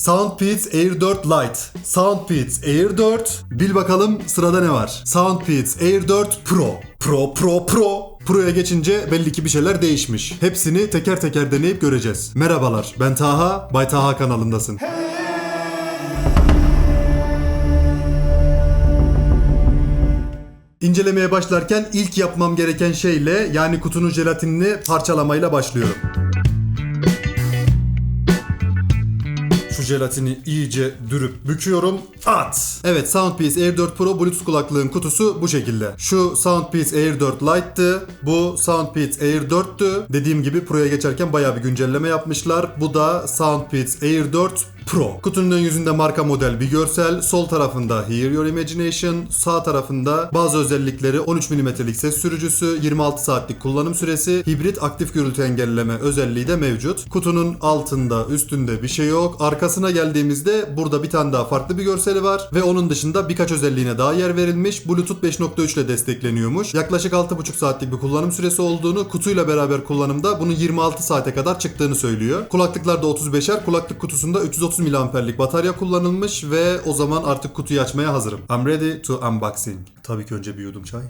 Soundpeats Air 4 Lite, Soundpeats Air 4. Bil bakalım sırada ne var? Soundpeats Air 4 Pro. Pro, Pro, Pro. Pro'ya geçince belli ki bir şeyler değişmiş. Hepsini teker teker deneyip göreceğiz. Merhabalar, ben Taha, Bay Taha kanalındasın. İncelemeye başlarken ilk yapmam gereken şeyle yani kutunun jelatinini parçalamayla başlıyorum. Jelatini iyice dürüp büküyorum. At! Evet Soundpiece Air 4 Pro Bluetooth kulaklığın kutusu bu şekilde. Şu Soundpiece Air 4 Lite'tı. Bu Soundpiece Air 4'tü. Dediğim gibi Pro'ya geçerken bayağı bir güncelleme yapmışlar. Bu da Soundpiece Air 4 Pro. Kutunun ön yüzünde marka model bir görsel. Sol tarafında Hear Your Imagination. Sağ tarafında bazı özellikleri 13 mm'lik ses sürücüsü, 26 saatlik kullanım süresi, hibrit aktif gürültü engelleme özelliği de mevcut. Kutunun altında, üstünde bir şey yok. Arkasına geldiğimizde burada bir tane daha farklı bir görseli var ve onun dışında birkaç özelliğine daha yer verilmiş. Bluetooth 5.3 ile destekleniyormuş. Yaklaşık 6.5 saatlik bir kullanım süresi olduğunu, kutuyla beraber kullanımda bunun 26 saate kadar çıktığını söylüyor. Kulaklıklarda 35'er, kulaklık kutusunda 330 miliamperlik batarya kullanılmış ve o zaman artık kutuyu açmaya hazırım. I'm ready to unboxing. Tabii ki önce bir yudum çay.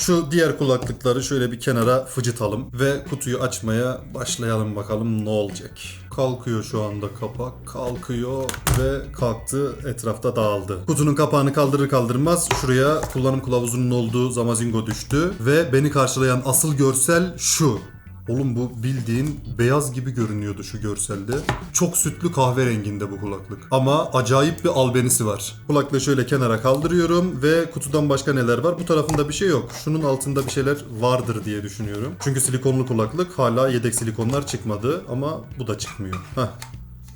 Şu diğer kulaklıkları şöyle bir kenara fıcıtalım ve kutuyu açmaya başlayalım bakalım ne olacak. Kalkıyor şu anda kapak, kalkıyor ve kalktı etrafta dağıldı. Kutunun kapağını kaldırır kaldırmaz şuraya kullanım kılavuzunun olduğu zamazingo düştü ve beni karşılayan asıl görsel şu. Oğlum bu bildiğin beyaz gibi görünüyordu şu görselde. Çok sütlü kahverenginde bu kulaklık. Ama acayip bir albenisi var. Kulaklığı şöyle kenara kaldırıyorum ve kutudan başka neler var? Bu tarafında bir şey yok. Şunun altında bir şeyler vardır diye düşünüyorum. Çünkü silikonlu kulaklık hala yedek silikonlar çıkmadı ama bu da çıkmıyor. Heh.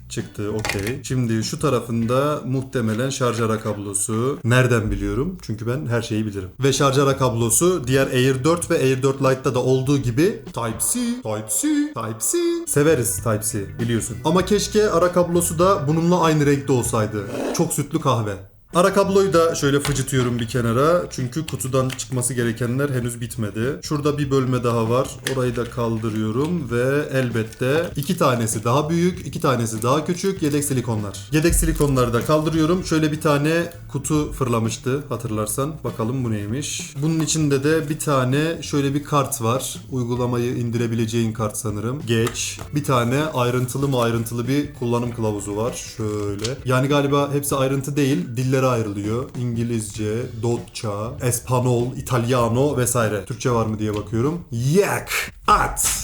Çıktı okey. Şimdi şu tarafında muhtemelen şarjara kablosu. Nereden biliyorum? Çünkü ben her şeyi bilirim. Ve şarjara kablosu diğer Air 4 ve Air 4 Lite'da da olduğu gibi Type-C, Type-C, Type-C. Severiz Type-C biliyorsun. Ama keşke ara kablosu da bununla aynı renkte olsaydı. Çok sütlü kahve. Ara kabloyu da şöyle fıcıtıyorum bir kenara. Çünkü kutudan çıkması gerekenler henüz bitmedi. Şurada bir bölme daha var. Orayı da kaldırıyorum ve elbette iki tanesi daha büyük, iki tanesi daha küçük yedek silikonlar. Yedek silikonları da kaldırıyorum. Şöyle bir tane kutu fırlamıştı hatırlarsan. Bakalım bu neymiş. Bunun içinde de bir tane şöyle bir kart var. Uygulamayı indirebileceğin kart sanırım. Geç. Bir tane ayrıntılı mı ayrıntılı bir kullanım kılavuzu var. Şöyle. Yani galiba hepsi ayrıntı değil. Dillere ayrılıyor. İngilizce, Dotça, Espanol, İtalyano vesaire. Türkçe var mı diye bakıyorum. Yak! At!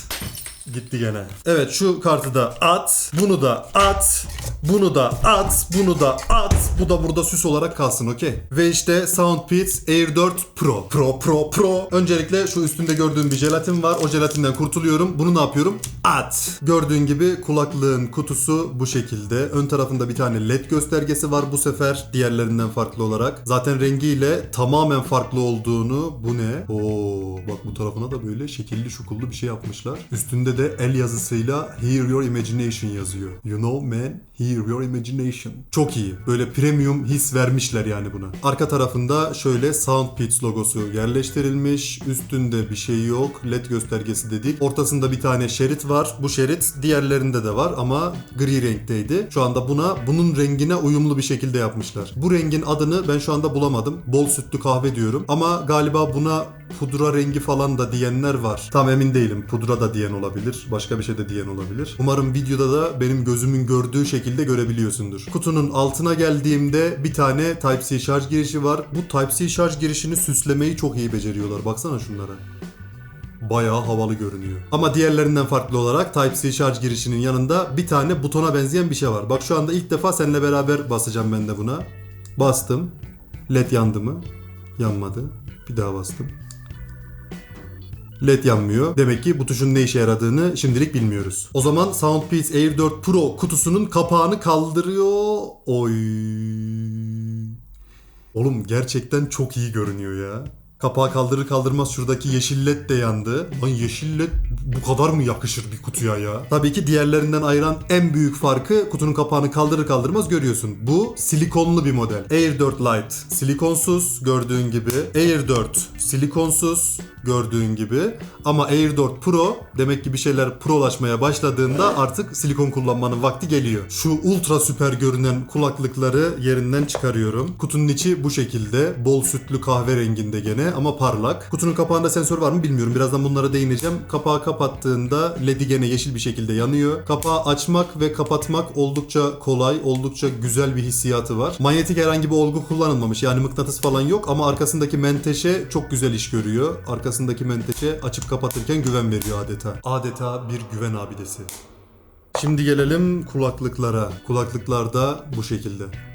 Gitti gene. Evet şu kartı da at. Bunu da at. Bunu da at. Bunu da at. Bu da burada süs olarak kalsın okey. Ve işte Soundpeats Air 4 Pro. Pro Pro Pro. Öncelikle şu üstünde gördüğüm bir jelatin var. O jelatinden kurtuluyorum. Bunu ne yapıyorum? At. Gördüğün gibi kulaklığın kutusu bu şekilde. Ön tarafında bir tane led göstergesi var bu sefer. Diğerlerinden farklı olarak. Zaten rengiyle tamamen farklı olduğunu bu ne? Oo bak bu tarafına da böyle şekilli şukullu bir şey yapmışlar. Üstünde de el yazısıyla Hear Your Imagination yazıyor. You know man, hear your imagination. Çok iyi. Böyle premium his vermişler yani buna. Arka tarafında şöyle Soundpeats logosu yerleştirilmiş. Üstünde bir şey yok. LED göstergesi dedik. Ortasında bir tane şerit var. Bu şerit diğerlerinde de var ama gri renkteydi. Şu anda buna bunun rengine uyumlu bir şekilde yapmışlar. Bu rengin adını ben şu anda bulamadım. Bol sütlü kahve diyorum. Ama galiba buna pudra rengi falan da diyenler var. Tam emin değilim. Pudra da diyen olabilir. Başka bir şey de diyen olabilir. Umarım videoda da benim gözümün gördüğü şekilde görebiliyorsundur. Kutunun altına geldiğimde bir tane Type-C şarj girişi var. Bu Type-C şarj girişini süslemeyi çok iyi beceriyorlar. Baksana şunlara bayağı havalı görünüyor. Ama diğerlerinden farklı olarak Type-C şarj girişinin yanında bir tane butona benzeyen bir şey var. Bak şu anda ilk defa seninle beraber basacağım ben de buna. Bastım. LED yandı mı? Yanmadı. Bir daha bastım. LED yanmıyor. Demek ki bu tuşun ne işe yaradığını şimdilik bilmiyoruz. O zaman Soundpeace Air 4 Pro kutusunun kapağını kaldırıyor. Oy. Oğlum gerçekten çok iyi görünüyor ya. Kapağı kaldırır kaldırmaz şuradaki yeşil led de yandı. Lan yeşil led bu kadar mı yakışır bir kutuya ya? Tabii ki diğerlerinden ayıran en büyük farkı kutunun kapağını kaldırır kaldırmaz görüyorsun. Bu silikonlu bir model. Air 4 Lite silikonsuz gördüğün gibi. Air 4 silikonsuz gördüğün gibi. Ama Air 4 Pro demek ki bir şeyler prolaşmaya başladığında artık silikon kullanmanın vakti geliyor. Şu ultra süper görünen kulaklıkları yerinden çıkarıyorum. Kutunun içi bu şekilde. Bol sütlü kahverenginde gene ama parlak. Kutunun kapağında sensör var mı bilmiyorum. Birazdan bunlara değineceğim. Kapağı kapattığında ledi gene yeşil bir şekilde yanıyor. Kapağı açmak ve kapatmak oldukça kolay, oldukça güzel bir hissiyatı var. Manyetik herhangi bir olgu kullanılmamış. Yani mıknatıs falan yok ama arkasındaki menteşe çok güzel iş görüyor. Arkasındaki menteşe açıp kapatırken güven veriyor adeta. Adeta bir güven abidesi. Şimdi gelelim kulaklıklara. Kulaklıklar da bu şekilde.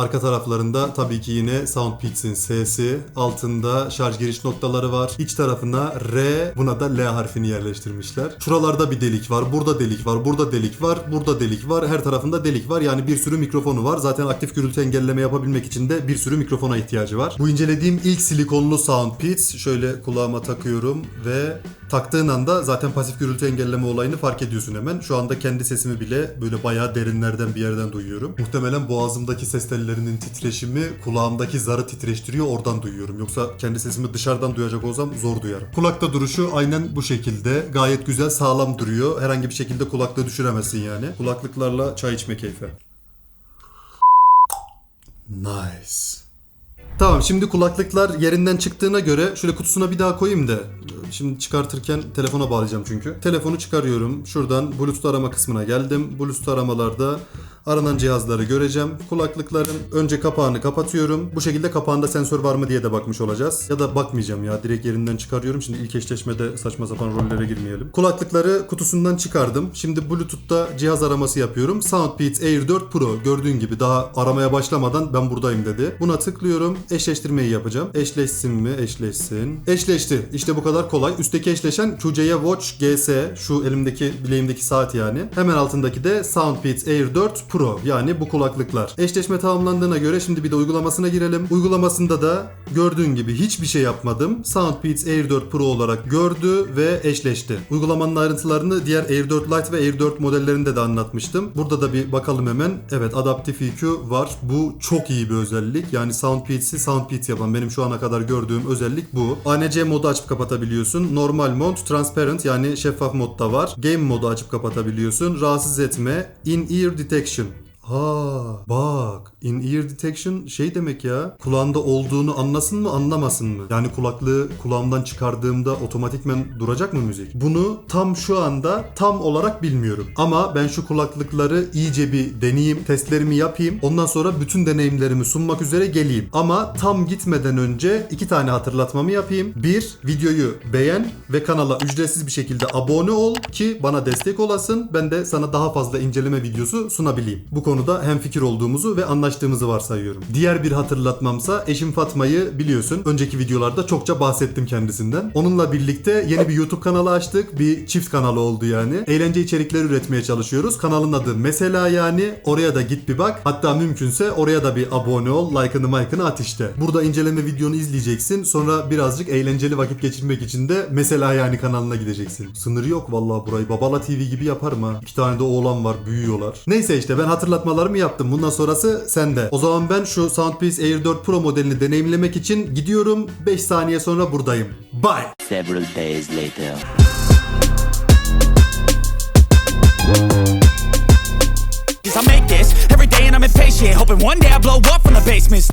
Arka taraflarında tabii ki yine Soundpeats'in S'si, altında şarj giriş noktaları var. İç tarafına R, buna da L harfini yerleştirmişler. Şuralarda bir delik var, burada delik var, burada delik var, burada delik var. Her tarafında delik var. Yani bir sürü mikrofonu var. Zaten aktif gürültü engelleme yapabilmek için de bir sürü mikrofona ihtiyacı var. Bu incelediğim ilk silikonlu Soundpeats. Şöyle kulağıma takıyorum ve taktığın anda zaten pasif gürültü engelleme olayını fark ediyorsun hemen. Şu anda kendi sesimi bile böyle bayağı derinlerden bir yerden duyuyorum. Muhtemelen boğazımdaki ses tellerinin titreşimi kulağımdaki zarı titreştiriyor oradan duyuyorum. Yoksa kendi sesimi dışarıdan duyacak olsam zor duyarım. Kulakta duruşu aynen bu şekilde. Gayet güzel sağlam duruyor. Herhangi bir şekilde kulaklığı düşüremezsin yani. Kulaklıklarla çay içme keyfi. Nice. Tamam şimdi kulaklıklar yerinden çıktığına göre şöyle kutusuna bir daha koyayım da şimdi çıkartırken telefona bağlayacağım çünkü. Telefonu çıkarıyorum. Şuradan Bluetooth arama kısmına geldim. Bluetooth aramalarda aranan cihazları göreceğim. Kulaklıkların önce kapağını kapatıyorum. Bu şekilde kapağında sensör var mı diye de bakmış olacağız. Ya da bakmayacağım ya direkt yerinden çıkarıyorum. Şimdi ilk eşleşmede saçma sapan rollere girmeyelim. Kulaklıkları kutusundan çıkardım. Şimdi Bluetooth'ta cihaz araması yapıyorum. Soundbeats Air 4 Pro gördüğün gibi daha aramaya başlamadan ben buradayım dedi. Buna tıklıyorum. Eşleştirmeyi yapacağım. Eşleşsin mi? Eşleşsin. Eşleşti. İşte bu kadar kolay. Üstteki eşleşen QC'ye Watch GS. Şu elimdeki bileğimdeki saat yani. Hemen altındaki de Soundbeats Air 4 Pro. Yani bu kulaklıklar. Eşleşme tamamlandığına göre şimdi bir de uygulamasına girelim. Uygulamasında da gördüğün gibi hiçbir şey yapmadım. Soundbeats Air 4 Pro olarak gördü ve eşleşti. Uygulamanın ayrıntılarını diğer Air 4 Lite ve Air 4 modellerinde de anlatmıştım. Burada da bir bakalım hemen. Evet Adaptive EQ var. Bu çok iyi bir özellik. Yani Soundbeats'i Soundbeats yapan benim şu ana kadar gördüğüm özellik bu. ANC modu açıp kapatabiliyorsun. Normal mod, transparent yani şeffaf modda var. Game modu açıp kapatabiliyorsun. Rahatsız etme, in-ear detection. Ha bak in-ear detection şey demek ya kulağında olduğunu anlasın mı anlamasın mı? Yani kulaklığı kulağımdan çıkardığımda otomatikmen duracak mı müzik? Bunu tam şu anda tam olarak bilmiyorum. Ama ben şu kulaklıkları iyice bir deneyeyim, testlerimi yapayım. Ondan sonra bütün deneyimlerimi sunmak üzere geleyim. Ama tam gitmeden önce iki tane hatırlatmamı yapayım. Bir, videoyu beğen ve kanala ücretsiz bir şekilde abone ol ki bana destek olasın. Ben de sana daha fazla inceleme videosu sunabileyim. Bu konuda hemfikir olduğumuzu ve anlaştığımızı varsayıyorum. Diğer bir hatırlatmamsa eşim Fatma'yı biliyorsun. Önceki videolarda çokça bahsettim kendisinden. Onunla birlikte yeni bir YouTube kanalı açtık. Bir çift kanalı oldu yani. Eğlence içerikleri üretmeye çalışıyoruz. Kanalın adı mesela yani. Oraya da git bir bak. Hatta mümkünse oraya da bir abone ol. Like'ını mike'ını at işte. Burada inceleme videonu izleyeceksin. Sonra birazcık eğlenceli vakit geçirmek için de mesela yani kanalına gideceksin. Sınırı yok vallahi burayı. Babala TV gibi yaparım ha. İki tane de oğlan var büyüyorlar. Neyse işte ben hatırlatmalarımı yaptım. Bundan sonrası sende. O zaman ben şu Soundpiece Air 4 Pro modelini deneyimlemek için gidiyorum. 5 saniye sonra buradayım. Bye. Several days later. Cause I make this every day and I'm impatient Hoping one day I blow up from the basement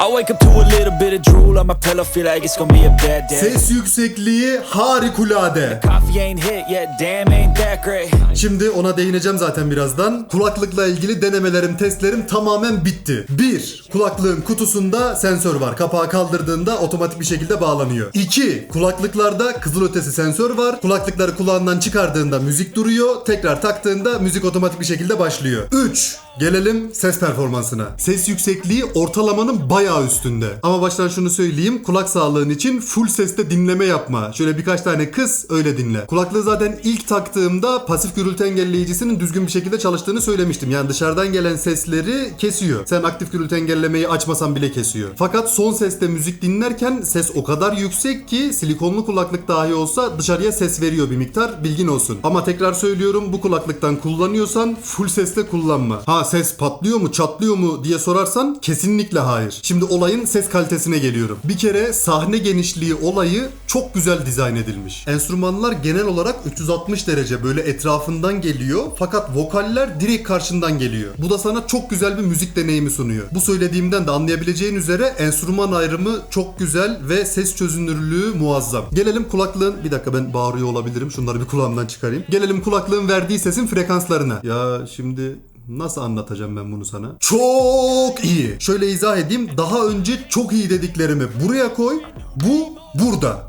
I wake up to a little bit of drool on my pillow Feel like it's gonna be a bad day Ses yüksekliği harikulade. Coffee ain't hit yet, damn ain't that great Şimdi ona değineceğim zaten birazdan. Kulaklıkla ilgili denemelerim, testlerim tamamen bitti. 1. Kulaklığın kutusunda sensör var. Kapağı kaldırdığında otomatik bir şekilde bağlanıyor. 2. Kulaklıklarda kızılötesi sensör var. Kulaklıkları kulağından çıkardığında müzik duruyor. Tekrar taktığında müzik otomatik bir şekilde başlıyor. 3. Gelelim ses performansına. Ses yüksekliği ortalamanın bayağı üstünde. Ama baştan şunu söyleyeyim. Kulak sağlığın için full seste dinleme yapma. Şöyle birkaç tane kız öyle dinle. Kulaklığı zaten ilk taktığımda pasif gürültü engelleyicisinin düzgün bir şekilde çalıştığını söylemiştim. Yani dışarıdan gelen sesleri kesiyor. Sen aktif gürültü engellemeyi açmasan bile kesiyor. Fakat son seste müzik dinlerken ses o kadar yüksek ki silikonlu kulaklık dahi olsa dışarıya ses veriyor bir miktar bilgin olsun. Ama tekrar söylüyorum bu kulaklıktan kullanıyorsan full sesle kullanma. Ha ses patlıyor mu çatlıyor mu diye sorarsan kesinlikle hayır. Şimdi olayın ses kalitesine geliyorum. Bir kere sahne genişliği olayı çok güzel dizayn edilmiş. Enstrümanlar genel olarak 360 derece böyle etrafından geliyor fakat vokaller direkt karşından geliyor. Bu da sana çok güzel bir müzik deneyimi sunuyor. Bu söylediğimden de anlayabileceğin üzere enstrüman ayrımı çok güzel ve ses çözünürlüğü muazzam. Gelelim kulaklığın bir dakika ben bağırıyor olabilirim. Şunları bir kulağımdan çıkarayım. Gelelim kulaklığın verdiği sesin frekanslarına. Ya şimdi Nasıl anlatacağım ben bunu sana? Çok iyi. Şöyle izah edeyim. Daha önce çok iyi dediklerimi buraya koy. Bu burada.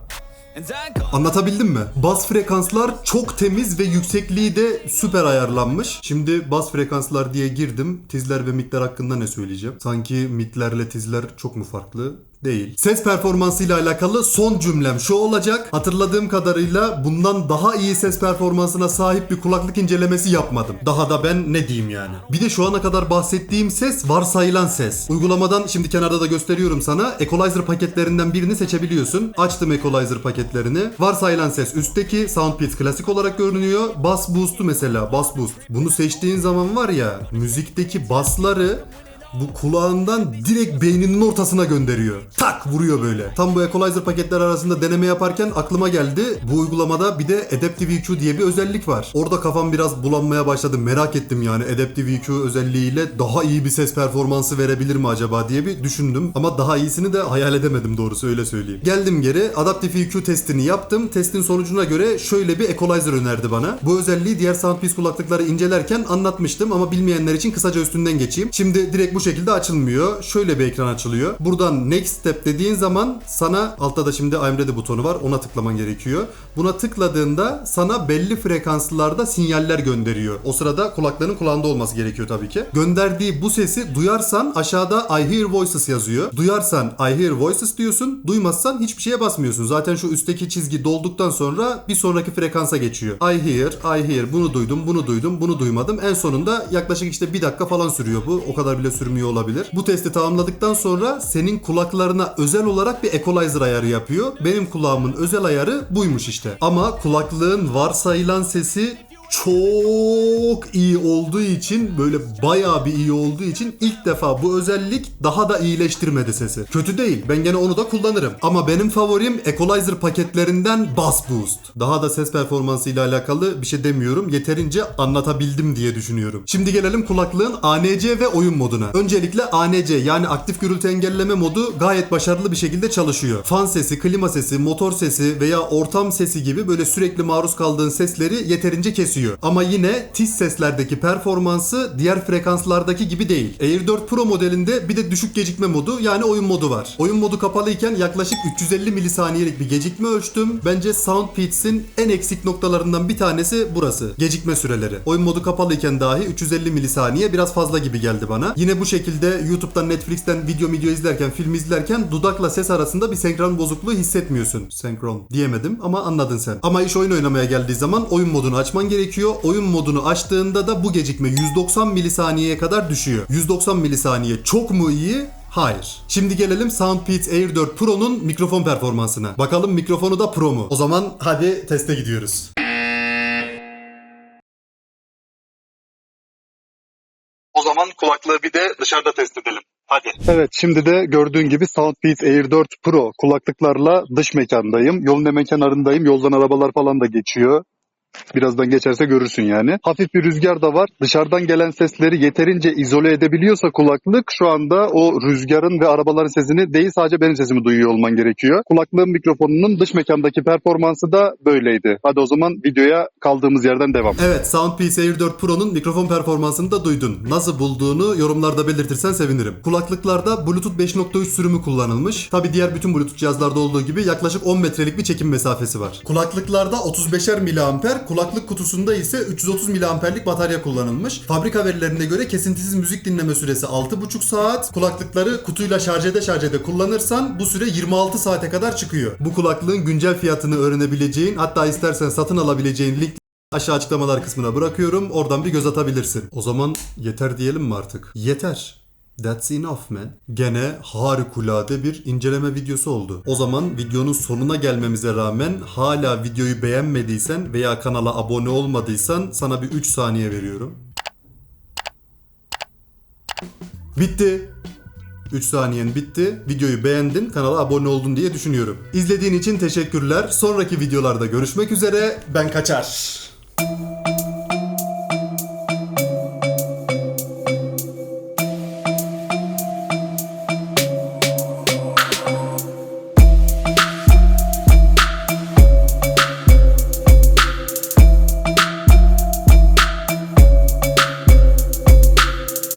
Anlatabildim mi? Bas frekanslar çok temiz ve yüksekliği de süper ayarlanmış. Şimdi bas frekanslar diye girdim. Tizler ve mitler hakkında ne söyleyeceğim? Sanki mitlerle tizler çok mu farklı? Değil. Ses performansıyla alakalı son cümlem şu olacak. Hatırladığım kadarıyla bundan daha iyi ses performansına sahip bir kulaklık incelemesi yapmadım. Daha da ben ne diyeyim yani. Bir de şu ana kadar bahsettiğim ses varsayılan ses. Uygulamadan şimdi kenarda da gösteriyorum sana. Equalizer paketlerinden birini seçebiliyorsun. Açtım Equalizer paketlerini. Varsayılan ses üstteki Soundpeats klasik olarak görünüyor. Bass Boost'u mesela Bass Boost. Bunu seçtiğin zaman var ya müzikteki bassları bu kulağından direkt beyninin ortasına gönderiyor. Tak vuruyor böyle. Tam bu equalizer paketler arasında deneme yaparken aklıma geldi. Bu uygulamada bir de Adaptive EQ diye bir özellik var. Orada kafam biraz bulanmaya başladı. Merak ettim yani Adaptive EQ özelliğiyle daha iyi bir ses performansı verebilir mi acaba diye bir düşündüm. Ama daha iyisini de hayal edemedim doğrusu öyle söyleyeyim. Geldim geri Adaptive EQ testini yaptım. Testin sonucuna göre şöyle bir equalizer önerdi bana. Bu özelliği diğer Soundpiece kulaklıkları incelerken anlatmıştım ama bilmeyenler için kısaca üstünden geçeyim. Şimdi direkt bu şekilde açılmıyor. Şöyle bir ekran açılıyor. Buradan next step dediğin zaman sana altta da şimdi I'm ready butonu var. Ona tıklaman gerekiyor. Buna tıkladığında sana belli frekanslarda sinyaller gönderiyor. O sırada kulakların kulağında olması gerekiyor tabii ki. Gönderdiği bu sesi duyarsan aşağıda I hear voices yazıyor. Duyarsan I hear voices diyorsun. Duymazsan hiçbir şeye basmıyorsun. Zaten şu üstteki çizgi dolduktan sonra bir sonraki frekansa geçiyor. I hear, I hear. Bunu duydum, bunu duydum, bunu duymadım. En sonunda yaklaşık işte bir dakika falan sürüyor bu. O kadar bile sürmüyor olabilir. Bu testi tamamladıktan sonra senin kulaklarına özel olarak bir equalizer ayarı yapıyor. Benim kulağımın özel ayarı buymuş işte. Ama kulaklığın varsayılan sesi çok iyi olduğu için böyle bayağı bir iyi olduğu için ilk defa bu özellik daha da iyileştirmedi sesi. Kötü değil. Ben gene onu da kullanırım. Ama benim favorim Equalizer paketlerinden Bass Boost. Daha da ses performansı ile alakalı bir şey demiyorum. Yeterince anlatabildim diye düşünüyorum. Şimdi gelelim kulaklığın ANC ve oyun moduna. Öncelikle ANC yani aktif gürültü engelleme modu gayet başarılı bir şekilde çalışıyor. Fan sesi, klima sesi, motor sesi veya ortam sesi gibi böyle sürekli maruz kaldığın sesleri yeterince kesiyor. Ama yine tiz seslerdeki performansı diğer frekanslardaki gibi değil. Air 4 Pro modelinde bir de düşük gecikme modu yani oyun modu var. Oyun modu kapalıyken yaklaşık 350 milisaniyelik bir gecikme ölçtüm. Bence Soundpeats'in en eksik noktalarından bir tanesi burası. Gecikme süreleri. Oyun modu kapalıyken dahi 350 milisaniye biraz fazla gibi geldi bana. Yine bu şekilde YouTube'dan Netflix'ten video video izlerken, film izlerken dudakla ses arasında bir senkron bozukluğu hissetmiyorsun. Senkron diyemedim ama anladın sen. Ama iş oyun oynamaya geldiği zaman oyun modunu açman gerekiyor. Oyun modunu açtığında da bu gecikme 190 milisaniyeye kadar düşüyor. 190 milisaniye çok mu iyi? Hayır. Şimdi gelelim Soundpeats Air 4 Pro'nun mikrofon performansına. Bakalım mikrofonu da Pro mu? O zaman hadi teste gidiyoruz. O zaman kulaklığı bir de dışarıda test edelim. Hadi. Evet şimdi de gördüğün gibi Soundpeace Air 4 Pro kulaklıklarla dış mekandayım. Yolun hemen kenarındayım. Yoldan arabalar falan da geçiyor. Birazdan geçerse görürsün yani. Hafif bir rüzgar da var. Dışarıdan gelen sesleri yeterince izole edebiliyorsa kulaklık şu anda o rüzgarın ve arabaların sesini değil sadece benim sesimi duyuyor olman gerekiyor. Kulaklığın mikrofonunun dış mekandaki performansı da böyleydi. Hadi o zaman videoya kaldığımız yerden devam. Evet Soundpeace Air 4 Pro'nun mikrofon performansını da duydun. Nasıl bulduğunu yorumlarda belirtirsen sevinirim. Kulaklıklarda Bluetooth 5.3 sürümü kullanılmış. Tabi diğer bütün Bluetooth cihazlarda olduğu gibi yaklaşık 10 metrelik bir çekim mesafesi var. Kulaklıklarda 35'er miliamper kulaklık kutusunda ise 330 miliamperlik batarya kullanılmış. Fabrika verilerine göre kesintisiz müzik dinleme süresi 6,5 saat. Kulaklıkları kutuyla şarj ede şarj ede kullanırsan bu süre 26 saate kadar çıkıyor. Bu kulaklığın güncel fiyatını öğrenebileceğin hatta istersen satın alabileceğin link aşağı açıklamalar kısmına bırakıyorum. Oradan bir göz atabilirsin. O zaman yeter diyelim mi artık? Yeter. That's enough man. Gene harikulade bir inceleme videosu oldu. O zaman videonun sonuna gelmemize rağmen hala videoyu beğenmediysen veya kanala abone olmadıysan sana bir 3 saniye veriyorum. Bitti. 3 saniyen bitti. Videoyu beğendin, kanala abone oldun diye düşünüyorum. İzlediğin için teşekkürler. Sonraki videolarda görüşmek üzere. Ben kaçar.